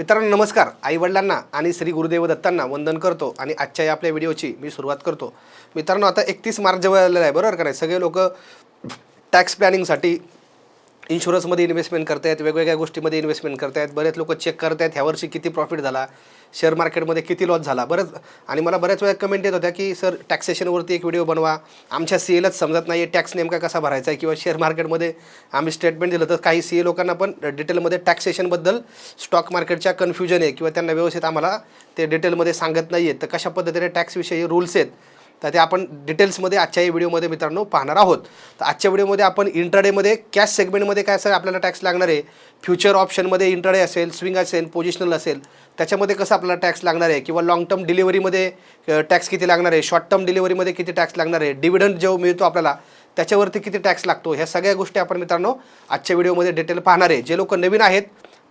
मित्रांनो नमस्कार. आईवडिलांना आणि श्री गुरुदेव दत्तांना वंदन करतो आणि आजच्या या आपल्या व्हिडिओची मी सुरुवात करतो. मित्रांनो आता एकतीस मार्च जवळ आलेला आहे बरोबर का नाही? सगळे लोक टॅक्स प्लॅनिंगसाठी इन्शुरन्समध्ये इन्व्हेस्टमेंट करतायत वेगवेगळ्या गोष्टीमध्ये इन्व्हेस्टमेंट करतायत बरेच लोक चेक करतायत ह्या वर्षी किती प्रॉफिट झाला शेअर मार्केटमध्ये किती लॉस झाला. बरंच आणि मला बऱ्याच वेळा कमेंट येत होत्या की सर टॅक्सेशनवरती एक व्हिडिओ बनवा. आमच्या सी एलाच समजत नाही आहे टॅक्स नेमका कसा भरायचा आहे किंवा शेअर मार्केटमध्ये आम्ही स्टेटमेंट दिलं तर काही सी ए लोकांना पण डिटेलमध्ये टॅक्सेशनबद्दल स्टॉक मार्केटच्या कन्फ्युजन आहे किंवा त्यांना व्यवस्थित आम्हाला ते डिटेलमध्ये सांगत नाही आहेत तर कशा पद्धतीने टॅक्सविषयी रूल्स आहेत तर ते आपण डिटेल्समध्ये आजच्या या व्हिडिओमध्ये मित्रांनो पाहणार आहोत. तर आजच्या व्हिडिओमध्ये आपण इंट्राडेमध्ये कॅश सेगमेंटमध्ये काय सर आपल्याला टॅक्स लागणार आहे? फ्युचर ऑप्शनमध्ये इंट्राडे असेल स्विंग असेल पोझिशनल असेल त्याच्यामध्ये कसं आपल्याला टॅक्स लागणार आहे? किंवा लॉंग टर्म डिलिव्हरीमध्ये टॅक्स किती लागणार आहे? शॉर्ट टर्म डिलिव्हरीमध्ये किती टॅक्स लागणार आहे? डिव्हिडंड जो मिळतो आपल्याला त्याच्यावरती किती टॅक्स लागतो? ह्या सगळ्या गोष्टी आपण मित्रांनो आजच्या व्हिडिओमध्ये डिटेल पाहणार आहे. जे लोक नवीन आहेत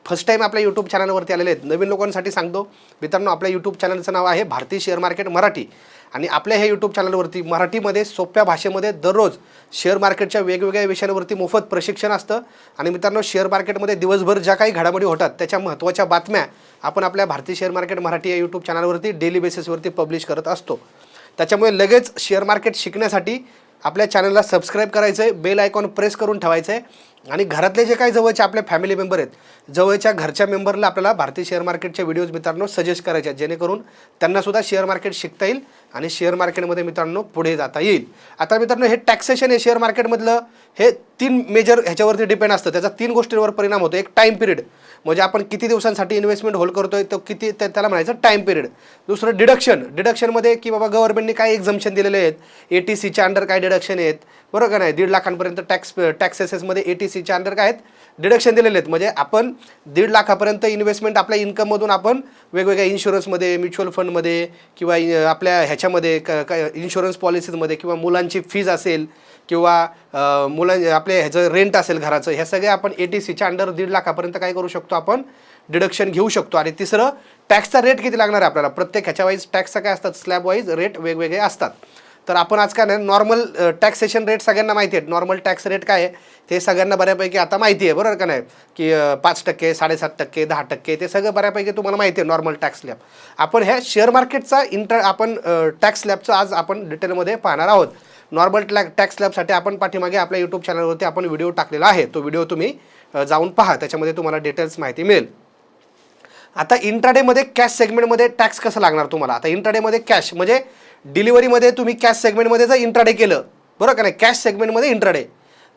फर्स्ट टाईम आपल्या यूट्यूब चॅनलवरती आलेले आहेत. नवीन लोकांसाठी सांगतो. मित्रांनो आपल्या यूट्यूब चॅनलचं नाव आहे भारतीय शेअर मार्केट मराठी. आणि आपल्या ह्या यूट्यूब चॅनलवरती मराठीमध्ये सोप्या भाषेमध्ये दररोज शेअर मार्केटच्या वेगवेगळ्या विषयांवरती मोफत प्रशिक्षण असतं. आणि मित्रांनो शेअर मार्केटमध्ये दिवसभर ज्या काही घडामोडी होतात त्याच्या महत्त्वाच्या बातम्या आपण आपल्या भारतीय शेअर मार्केट मराठी या यूट्यूब चॅनलवरती डेली बेसिसवरती पब्लिश करत असतो. त्याच्यामुळे लगेच शेअर मार्केट शिकण्यासाठी आपल्या चॅनलला सबस्क्राईब करायचं आहे बेल आयकॉन प्रेस करून ठेवायचं आहे आणि घरातले जे काही जवळचे आपले फॅमिली मेंबर आहेत जवळच्या घरच्या मेंबरला आपल्याला भारतीय शेअर मार्केटच्या व्हिडिओज मित्रांनो सजेस्ट करायचे आहेत जेणेकरून त्यांनासुद्धा शेअर मार्केट शिकता येईल. आणि शेअर मार्केटमध्ये मित्रांनो पुढे जाता येईल. आता मित्रांनो हे टॅक्सेशन आहे शेअर मार्केटमधलं हे तीन मेजर ह्याच्यावरती डिपेंड असतं. त्याचा तीन गोष्टींवर परिणाम होतो. एक टाईम पिरियड म्हणजे आपण किती दिवसांसाठी इन्व्हेस्टमेंट होल्ड करतोय तो किती त्याला म्हणायचं टाईम पिरियड दुसरं डिडक्शन डिडक्शनमध्ये की बाबा गव्हर्नमेंटने काय एक्झम्शन दिलेले आहेत? ए टी सीच्या अंडर काय डिडक्शन आहेत? बरोबर का नाही? दीड लाखांपर्यंत टॅक्स टॅक्सेसेसमध्ये ए टी सीच्या अंडर काय आहेत? डिडक्शन दिलेले आहेत. म्हणजे आपण दीड लाखापर्यंत इन्व्हेस्टमेंट आपल्या इन्कममधून आपण वेगवेगळ्या इन्शुरन्समध्ये म्युच्युअल फंडमध्ये किंवा आपल्या ह्याच्यामध्ये क काय इन्शुरन्स पॉलिसीजमध्ये किंवा मुलांची फीज असेल किंवा मुलां आपले ह्याचं रेंट असेल घराचं ह्या सगळ्या आपण ए टी सीच्या अंडर दीड लाखापर्यंत काय करू शकतो आपण? डिडक्शन घेऊ शकतो. आणि तिसरं टॅक्सचा रेट किती लागणार आहे आपल्याला? प्रत्येक ह्याच्या वाईज टॅक्सचा काय असतात? स्लॅब वाईज रेट वेगवेगळे असतात. तर आपण आज काय नाही नॉर्मल टॅक्सेशन रेट सगळ्यांना माहिती आहे. नॉर्मल टॅक्स रेट काय आहे ते सगळ्यांना बऱ्यापैकी आता माहिती आहे बरोबर का नाही? की पाच टक्के साडेसात टक्के दहा टक्के ते सगळं बऱ्यापैकी तुम्हाला माहिती आहे नॉर्मल टॅक्स लॅब आपण ह्या शेअर मार्केटचा इंटर आपण टॅक्स स्लॅबचं आज आपण डिटेलमध्ये पाहणार आहोत. नॉर्मल टॅ टॅक्स स्लॅबसाठी आपण पाठीमागे आपल्या यूट्यूब चॅनलवरती आपण व्हिडिओ टाकलेला आहे. तो व्हिडिओ तुम्ही जाऊन पहा. त्याच्यामध्ये तुम्हाला डिटेल्स माहिती मिळेल. आता इंट्राडेमध्ये कॅश सेगमेंटमध्ये टॅक्स कसं लागणार तुम्हाला? आता इंट्राडेमध्ये कॅश म्हणजे डिलिव्हरीमध्ये तुम्ही कॅश सेगमेंटमध्ये जर इंट्राडे केलं बरोबर का नाही? कॅश सेगमेंटमध्ये इंट्राडे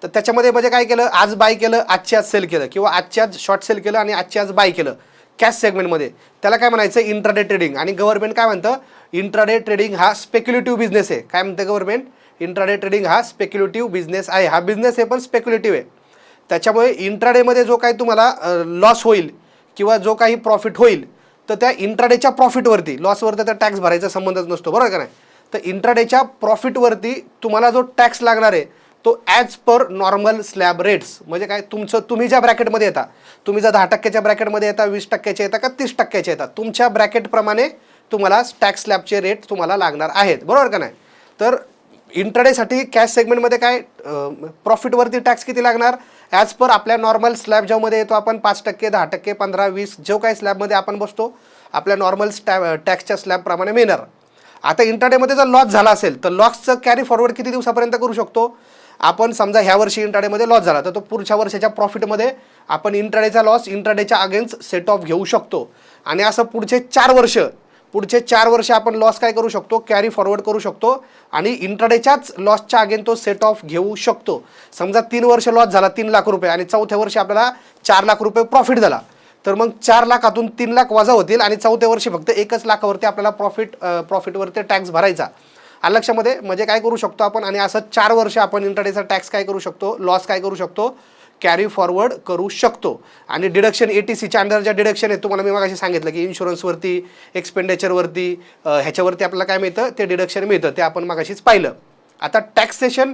तर त्याच्यामध्ये म्हणजे काय केलं? आज बाय केलं आजची आज सेल केलं किंवा आजची आज शॉर्ट सेल केलं आणि आजची आज बाय केलं कॅश सेगमेंटमध्ये त्याला काय म्हणायचं? इंट्राडे ट्रेडिंग आणि गव्हर्नमेंट काय म्हणतं? इंट्राडे ट्रेडिंग हा स्पेक्युलेटिव्ह बिझनेस आहे. काय म्हणतं गव्हर्नमेंट इंट्राडे ट्रेडिंग हा स्पेक्युलेटिव्ह बिझनेस आहे. हा बिझनेस आहे पण स्पेक्युलेटिव्ह आहे. त्याच्यामुळे इंट्राडेमध्ये जो काही तुम्हाला लॉस होईल किंवा जो काही प्रॉफिट होईल तर त्या इंट्राडेच्या प्रॉफिटवरती लॉसवर तर टॅक्स भरायचा संबंधच नसतो बरोबर का नाही? तर इंट्राडेच्या प्रॉफिटवरती तुम्हाला जो टॅक्स लागणार आहे तो as per normal slab rates म्हणजे काय? तुमचं तुम्ही ज्या ब्रॅकेटमध्ये येता तुम्ही जर दहा टक्क्याच्या ब्रॅकेटमध्ये येता वीस टक्क्याचे येता का तीस टक्क्याचे येता तुमच्या ब्रॅकेटप्रमाणे तुम्हाला टॅक्स स्लॅबचे रेट तुम्हाला लागणार आहेत. बरोबर का नाही? तर इंटरडेसाठी कॅश सेगमेंटमध्ये काय प्रॉफिटवरती टॅक्स किती लागणार? ॲज पर आपल्या नॉर्मल स्लॅब ज्यामध्ये येतो आपण पाच टक्के दहा टक्के पंधरा वीस जो काही स्लॅबमध्ये आपण बसतो आपल्या नॉर्मल स्टॅ टॅक्सच्या स्लॅबप्रमाणे मिळणार आता इंटरडेमध्ये जर लॉस झाला असेल तर लॉसचं कॅरी फॉरवर्ड किती दिवसापर्यंत करू शकतो? आपण समजा ह्या वर्षी इंट्राडेमध्ये लॉस झाला तर तो पुढच्या वर्षाच्या प्रॉफिटमध्ये आपण इंट्राडेचा लॉस इंट्राडेच्या अगेन्स्ट सेट ऑफ घेऊ शकतो. आणि असं पुढचे चार वर्ष पुढचे चार वर्ष आपण लॉस काय करू शकतो? कॅरी फॉरवर्ड करू शकतो. आणि इंट्राडेच्याच लॉसच्या अगेन तो सेट ऑफ घेऊ शकतो. समजा तीन वर्ष लॉस झाला तीन लाख रुपये. आणि चौथ्या वर्षी आपल्याला चार लाख रुपये प्रॉफिट झाला. तर मग चार लाखातून तीन लाख वजा होतील आणि चौथ्या वर्षी फक्त एकच लाखावरती आपल्याला प्रॉफिट प्रॉफिटवरती टॅक्स भरायचा. आलं लक्षामध्ये म्हणजे काय करू शकतो आपण? आणि असं चार वर्ष आपण इंटरडेचा टॅक्स काय करू शकतो? लॉस काय करू शकतो? कॅरी फॉरवर्ड करू शकतो. आणि डिडक्शन ए टी सीच्या अंडर ज्या डिडक्शन आहेत तुम्हाला मी मागाशी सांगितलं की इन्शुरन्सवरती एक्सपेंडिचरवरती ह्याच्यावरती आपल्याला काय मिळतं? ते डिडक्शन मिळतं. ते आपण मागाशीच पाहिलं. आता टॅक्सेशन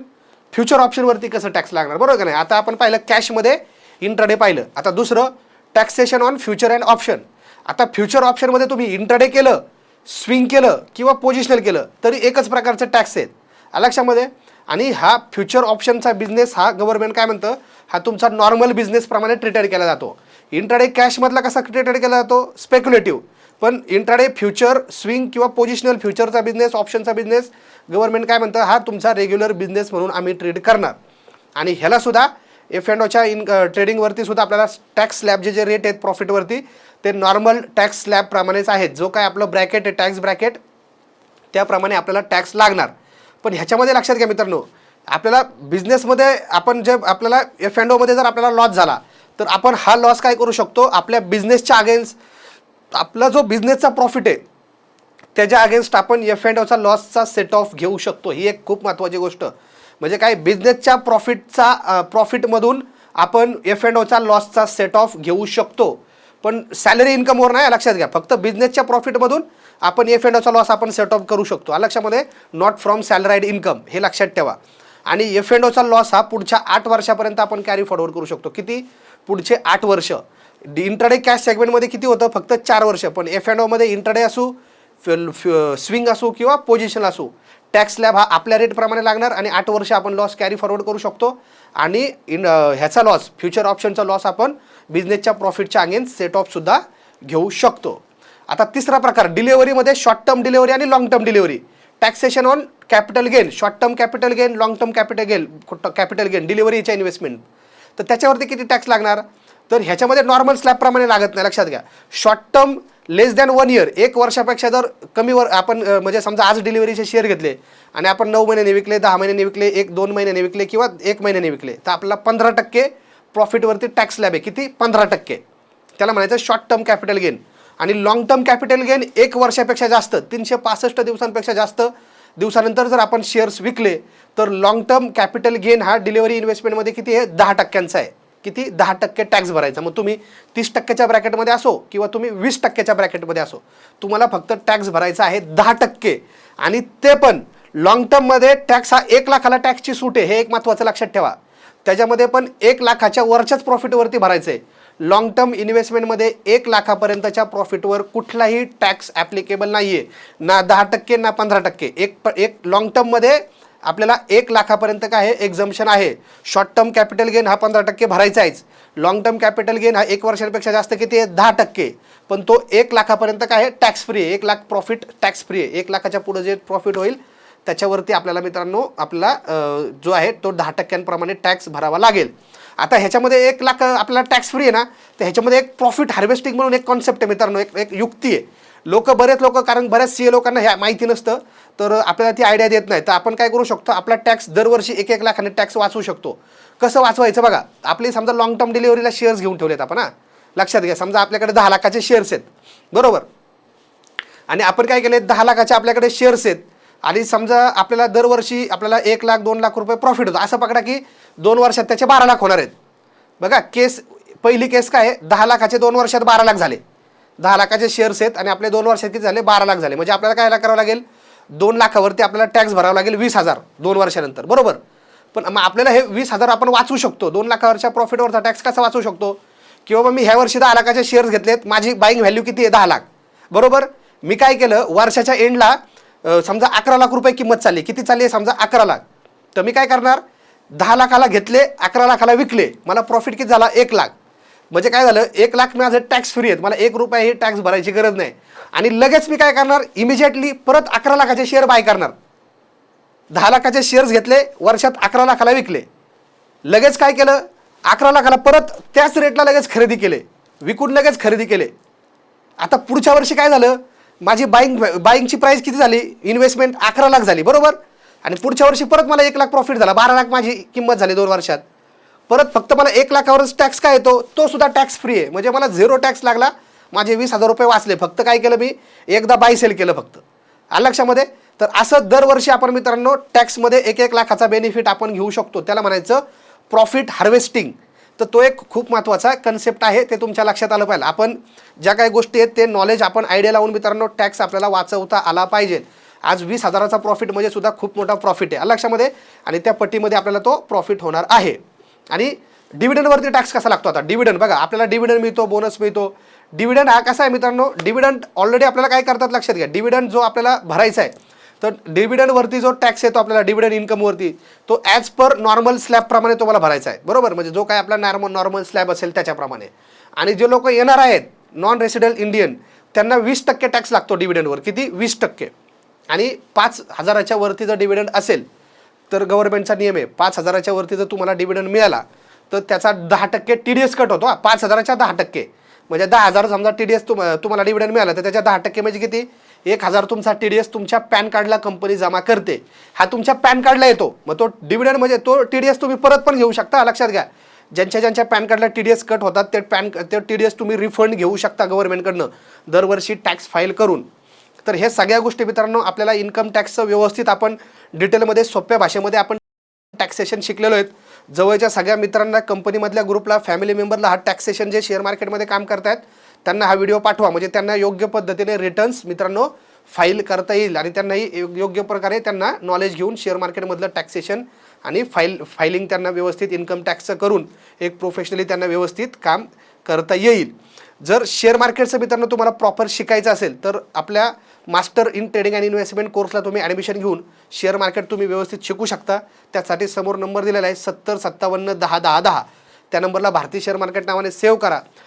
फ्युचर ऑप्शनवरती कसं टॅक्स लागणार? बरोबर का नाही? आता आपण पाहिलं कॅशमध्ये इंट्राडे पाहिलं. आता दुसरं taxation on future and option आता फ्युचर ऑप्शनमध्ये तुम्ही इंट्राडे केलं स्विंग केलं किंवा पोजिशनल केलं तरी एकच प्रकारचं टॅक्स आहेत. आलं लक्षामध्ये आणि हा फ्युचर ऑप्शनचा बिझनेस हा गव्हर्नमेंट काय म्हणतं? हा तुमचा नॉर्मल बिझनेसप्रमाणे ट्रीटेड केला जातो. इंट्राडे कॅशमधला कसा ट्रेड केला जातो? स्पेक्युलेटिव्ह पण इंट्राडे फ्युचर स्विंग किंवा पोझिशनल फ्युचरचा बिझनेस ऑप्शनचा बिझनेस गव्हर्नमेंट काय म्हणतं? हा तुमचा रेग्युलर बिझनेस म्हणून आम्ही ट्रेड करणार. आणि ह्यालासुद्धा एफ अँड ओच्या इन ट्रेडिंगवरती सुद्धा आपल्याला टॅक्स स्लॅब जे जे रेट आहेत प्रॉफिटवरती ते नॉर्मल टॅक्स स्लॅबप्रमाणेच आहेत. जो काय आपलं ब्रॅकेट आहे टॅक्स ब्रॅकेट त्याप्रमाणे आपल्याला टॅक्स लागणार. पण ह्याच्यामध्ये लक्षात घ्या मित्रांनो आपल्याला बिझनेसमध्ये आपण जे आपल्याला एफ अँड ओमध्ये जर आपल्याला लॉस झाला तर आपण हा लॉस काय करू शकतो? आपल्या बिझनेसच्या अगेन्स्ट आपला जो बिझनेसचा प्रॉफिट आहे त्याच्या अगेन्स्ट आपण एफ अँड ओचा लॉसचा सेट ऑफ घेऊ शकतो. ही एक खूप महत्त्वाची गोष्ट. म्हणजे काय बिझनेसच्या प्रॉफिटचा प्रॉफिटमधून आपण एफ अँड ओचा लॉसचा सेट ऑफ घेऊ शकतो. पण सॅलरी इन्कमवर नाही लक्षात घ्या. फक्त बिझनेसच्या प्रॉफिटमधून आपण एफ एंड ओचा लॉस आपण सेट ऑफ करू शकतो. लक्षामध्ये नॉट फ्रॉम सॅलराईड इन्कम हे लक्षात ठेवा. आणि एफ एंड ओचा लॉस हा पुढच्या आठ वर्षापर्यंत आपण कॅरी फॉरवर्ड करू शकतो. किती? पुढचे आठ वर्ष. इंट्राडे कॅश सेगमेंटमध्ये किती होतं? फक्त चार वर्ष. पण एफ अँड ओमध्ये इंट्राडे असू स्विंग असो किंवा पोझिशन असो टॅक्स लॅब हा आपल्या रेटप्रमाणे लागणार आणि आठ वर्ष आपण लॉस कॅरी फॉरवर्ड करू शकतो. आणि इन ह्याचा लॉस फ्युचर ऑप्शनचा लॉस आपण बिझनेसच्या प्रॉफिटच्या अगेन्स्ट सेट ऑफसुद्धा घेऊ शकतो. आता तिसरा प्रकार डिलिव्हरीमध्ये शॉर्ट टर्म डिलिव्हरी आणि long term delivery taxation on capital gain short term capital gain long term capital gain capital gain डिलिव्हरीच्या investment तर त्याच्यावरती किती टॅक्स लागणार? तर ह्याच्यामध्ये नॉर्मल स्लॅबप्रमाणे लागत नाही लक्षात घ्या. Short term less than one year एक वर्षापेक्षा जर कमी वर आपण म्हणजे समजा आज डिलिव्हरीचे शेअर घेतले आणि आपण नऊ महिन्याने विकले दहा महिन्याने विकले एक दोन महिन्याने विकले किंवा एक महिन्याने विकले तर आपल्याला पंधरा टक्के प्रॉफिटवरती टॅक्स स्लॅब आहे. किती? पंधरा टक्के. त्याला म्हणायचं शॉर्ट टर्म कॅपिटल गेन आणि लॉंग टर्म कॅपिटल गेन एक वर्षापेक्षा जास्त तीनशे पासष्ट दिवसांपेक्षा जास्त दिवसानंतर जर आपण शेअर्स विकले तर लॉंग टर्म कॅपिटल गेन हा डिलिव्हरी इन्व्हेस्टमेंटमध्ये किती आहे? दहा टक्क्यांचा आहे. किती? दहा टक्के टॅक्स भरायचा. मग तुम्ही तीस टक्क्याच्या ब्रॅकेटमध्ये असो किंवा तुम्ही वीस टक्क्याच्या ब्रॅकेटमध्ये असो तुम्हाला फक्त टॅक्स भरायचा आहे दहा टक्के. आणि ते पण लॉंग टर्ममध्ये टॅक्स हा एक लाखाला टॅक्सची सूट आहे. हे एक महत्त्वाचं लक्षात ठेवा. त्याच्यामध्ये पण एक लाखाच्या वरच्याच प्रॉफिटवरती भरायचं आहे लॉंग टर्म इन्व्हेस्टमेंटमध्ये एक लाखापर्यंतच्या प्रॉफिटवर कुठलाही टॅक्स ॲप्लिकेबल नाही आहे ना दहा टक्के ना पंधरा टक्के. एक प एक लॉंग टर्ममध्ये आपल्याला एक लाखापर्यंत काय आहे एक्झम्पन आहे. शॉर्ट टर्म कॅपिटल गेन हा पंधरा टक्के भरायचा आहेच लॉंग टर्म कॅपिटल गेन हा एक वर्षांपेक्षा जास्त किती आहे? दहा टक्के. पण तो एक लाखापर्यंत काय आहे टॅक्स फ्री आहे. एक लाख प्रॉफिट टॅक्स फ्री आहे. एक लाखाच्या पुढे जे प्रॉफिट होईल त्याच्यावरती आपल्याला मित्रांनो आपला जो आहे तो दहा टक्क्यांप्रमाणे टॅक्स भरावा लागेल. आता ह्याच्यामध्ये एक लाख आपल्याला टॅक्स फ्री आहे ना तर ह्याच्यामध्ये एक प्रॉफिट हार्वेस्टिंग म्हणून एक कॉन्सेप्ट आहे मित्रांनो एक एक युक्ती आहे. लोक बरेच लोक कारण बऱ्याच सी ए लोकांना ह्या माहिती नसतं तर आपल्याला ती आयडिया देत नाही. तर आपण काय करू शकतो आपला टॅक्स दरवर्षी एक एक लाखाने टॅक्स वाचवू शकतो. कसं वाचवायचं बघा आपली समजा लॉंग टर्म डिलिव्हरीला शेअर्स घेऊन ठेवलेत आपण हां. लक्षात घ्या समजा आपल्याकडे दहा लाखाचे शेअर्स आहेत. बरोबर? आणि आपण काय केले दहा लाखाचे आपल्याकडे शेअर्स आहेत. आणि समजा आपल्याला दरवर्षी आपल्याला एक लाख दोन लाख रुपये प्रॉफिट होतं. असं पकडा की दोन वर्षात त्याचे बारा लाख होणार आहेत. बघा केस पहिली केस काय आहे? दहा लाखाचे दोन वर्षात बारा लाख झाले. दहा लाखाचे शेअर्स आहेत आणि आपले दोन वर्षात किती झाले? बारा लाख झाले. म्हणजे आपल्याला काय करावं लागेल? दोन लाखावरती आपल्याला टॅक्स भरावा लागेल वीस हजार दोन वर्षानंतर. बरोबर? पण मग आपल्याला हे वीस हजार आपण वाचवू शकतो. दोन लाखावरच्या प्रॉफिटवरचा टॅक्स कसा वाचवू शकतो? किंवा मग मी ह्या वर्षी दहा लाखाचे शेअर्स घेतलेत. माझी बाईंग व्हॅल्यू किती आहे? दहा लाख. बरोबर? मी काय केलं? वर्षाच्या एंडला समजा अकरा लाख रुपये किंमत चालली. किती चालली आहे? समजा अकरा लाख. तर मी काय करणार? दहा लाखाला घेतले अकरा लाखाला विकले. मला प्रॉफिट किती झाला? एक लाख. म्हणजे काय झालं? एक लाख माझं टॅक्स फ्री आहेत. मला एक रुपया ही टॅक्स भरायची गरज नाही. आणि लगेच मी काय करणार? इमिजिएटली परत अकरा लाखाचे शेअर बाय करणार. दहा लाखाचे शेअर्स घेतले वर्षात अकरा लाखाला विकले. लगेच काय केलं? अकरा लाखाला परत त्याच रेटला लगेच खरेदी केले. विकून लगेच खरेदी केले. आता पुढच्या वर्षी काय झालं? माझी बाईंग बाईंगची प्राईस किती झाली? इन्व्हेस्टमेंट अकरा लाख झाली बरोबर? आणि पुढच्या वर्षी परत मला एक लाख प्रॉफिट झाला. बारा लाख माझी किंमत झाली दोन वर्षात. परत फक्त मला एक लाखावरच टॅक्स काय येतो? तो सुद्धा टॅक्स फ्री आहे. म्हणजे मला झिरो टॅक्स लागला. माझे वीस हजार रुपये वाचले. फक्त काय केलं मी? एकदा बाय सेल केलं फक्त. आलं लक्षामध्ये? तर असं दरवर्षी आपण मित्रांनो टॅक्समध्ये एक एक लाखाचा बेनिफिट आपण घेऊ शकतो. त्याला म्हणायचं प्रॉफिट हार्वेस्टिंग तर तो एक खूप महत्त्वाचा कन्सेप्ट आहे ते तुमच्या लक्षात आलं पाहिजे. आपण ज्या काही गोष्टी आहेत ते नॉलेज आपण आयडिया लावून मित्रांनो टॅक्स आपल्याला वाचवता आला पाहिजे. आज वीस हजाराचा प्रॉफिट म्हणजे सुद्धा खूप मोठा प्रॉफिट आहे. लक्षामध्ये? आणि त्या पट्टीमध्ये आपल्याला तो प्रॉफिट होणार आहे. आणि डिव्हिडंडवरती टॅक्स कसा लागतो आता? डिव्हिडंड बघा आपल्याला डिव्हिडंड मिळतो बोनस मिळतो. डिव्हिडंड हा कसा आहे मित्रांनो? डिव्हिडंड ऑलरेडी आपल्याला काय करतात? लक्षात घ्या. डिव्हिडंड जो आपल्याला भरायचा आहे तर डिव्हिडंडवरती जो टॅक्स येतो आपल्याला डिव्हिडंड इन्कमवरती तो ॲज पर नॉर्मल स्लॅबप्रमाणे तुम्हाला भरायचा आहे. बरोबर? म्हणजे जो काय आपला नॉर्मल नॉर्मल स्लॅब असेल त्याच्याप्रमाणे. आणि जे लोक येणार आहेत नॉन रेसिडेंट इंडियन त्यांना वीस टक्के टॅक्स लागतो डिव्हिडंडवर किती? वीस टक्के. आणि पाच हजाराच्या वरती जर डिव्हिडंड असेल तर गव्हर्नमेंटचा नियम आहे पाच हजाराच्या वरती जर तुम्हाला डिव्हिडंड मिळाला तर त्याचा दहा टक्के टी डी एस कट होतो पाच हजाराच्या दहा टक्के. म्हणजे दहा हजार समजा टी डी एस तुम तुम्हाला डिव्हिडंड मिळाला तर त्याच्या दहा टक्के म्हणजे किती? एक हजार तुमचा टी डी एस तुमच्या पॅन कार्डला कंपनी जमा करते. हा तुमच्या पॅन कार्डला येतो. मग तो डिव्हिडंड म्हणजे तो टी डी एस तुम्ही परत पण घेऊ शकता. लक्षात घ्या. ज्यांच्या ज्यांच्या पॅन कार्डला टी डी एस कट होतात ते पॅन ते टी डी एस तुम्ही रिफंड घेऊ शकता गव्हर्नमेंटकडनं दरवर्षी टॅक्स फाईल करून. तर हे सगळ्या गोष्टी मित्रांनो आपल्याला इन्कम टॅक्सचं व्यवस्थित आपण डिटेलमध्ये सोप्या भाषेमध्ये आपण टॅक्सेशन शिकलेलो आहेत. जवळच्या सगळ्या मित्रांना कंपनीमधल्या ग्रुपला फॅमिली मेंबरला हा टॅक्सेशन जे शेअर मार्केटमध्ये काम करतायत त्यांना हा व्हिडिओ पाठवा. म्हणजे त्यांना योग्य पद्धतीने रिटर्न्स मित्रांनो फाईल करता येईल आणि त्यांनाही योग्य प्रकारे त्यांना नॉलेज घेऊन शेअर मार्केटमधलं टॅक्सेशन आणि फाईल फायलिंग त्यांना व्यवस्थित इन्कम टॅक्सचं करून एक प्रोफेशनली त्यांना व्यवस्थित काम करता येईल. जर शेअर मार्केटचं मित्रांनो तुम्हाला प्रॉपर शिकायचं असेल तर आपल्या master in trading and investment कोर्सला तुम्ही ॲडमिशन घेऊन शेअर मार्केट तुम्ही व्यवस्थित शिकू शकता. त्यासाठी समोर नंबर दिलेला आहे सत्तर सत्तावन्न दहा दहा दहा. त्या नंबरला भारतीय शेअर मार्केट नावाने सेव्ह करा.